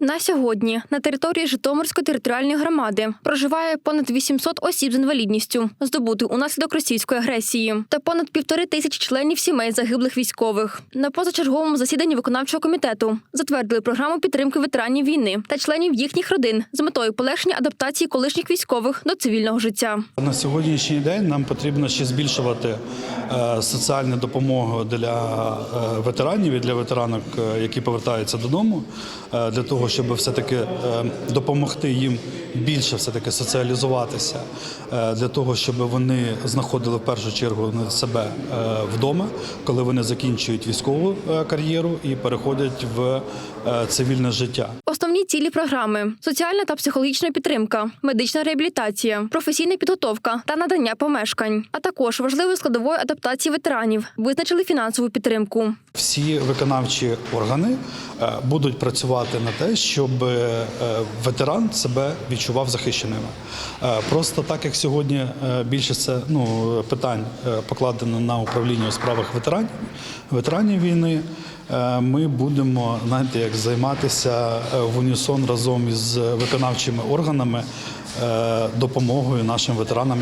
На сьогодні на території Житомирської територіальної громади проживає понад 800 осіб з інвалідністю, здобутих унаслідок російської агресії, та понад півтори тисячі членів сімей загиблих військових. На позачерговому засіданні виконавчого комітету затвердили програму підтримки ветеранів війни та членів їхніх родин з метою полегшення адаптації колишніх військових до цивільного життя. На сьогоднішній день нам потрібно ще збільшувати соціальну допомогу для е, ветеранів і для ветеранок, е, які повертаються додому, е, для того, щоб все-таки е, допомогти їм більше все-таки соціалізуватися, е, для того, щоб вони знаходили в першу чергу себе е, вдома, коли вони закінчують військову е, кар'єру і переходять в е, цивільне життя. Основні цілі програми: соціальна та психологічна підтримка, медична реабілітація, професійна підготовка та надання помешкань, а також важливою складовою адаптації ветеранів визначили фінансову підтримку. Всі виконавчі органи е, будуть працювати на те, щоб е, ветеран себе відчував захищеним. Е, Просто так як сьогодні е, більшість це ну, питань покладено на управління у справах ветеранів, ветеранів війни. Е, Ми будемо знаєте, як займатися е, в унісон разом із виконавчими органами е, допомогою нашим ветеранам,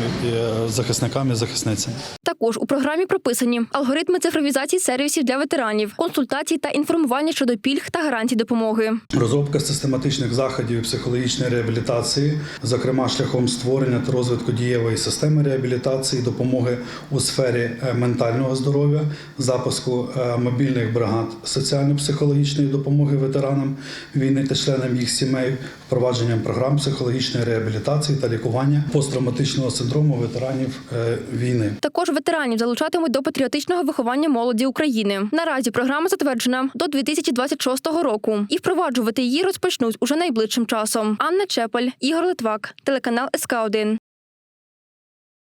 захисникам і захисницям. Також у програмі прописані алгоритми цифровізації сервісів для ветеранів, консультацій та інформування щодо пільг та гарантій допомоги. Розробка систематичних заходів психологічної реабілітації, зокрема шляхом створення та розвитку дієвої системи реабілітації, допомоги у сфері е, ментального здоров'я, запуску е, мобільних бригад соціально-психологічної допомоги ветеранам війни та членам їх сімей, впровадженням програм психологічної реабілітації та лікування посттравматичного синдрому ветеранів е, війни. Також ветеранів залучатимуть до патріотичного виховання молоді України. Наразі програма затверджена до 2026 року, і впроваджувати її розпочнуть уже найближчим часом. Анна Чепель, Ігор Литвак, телеканал СК 1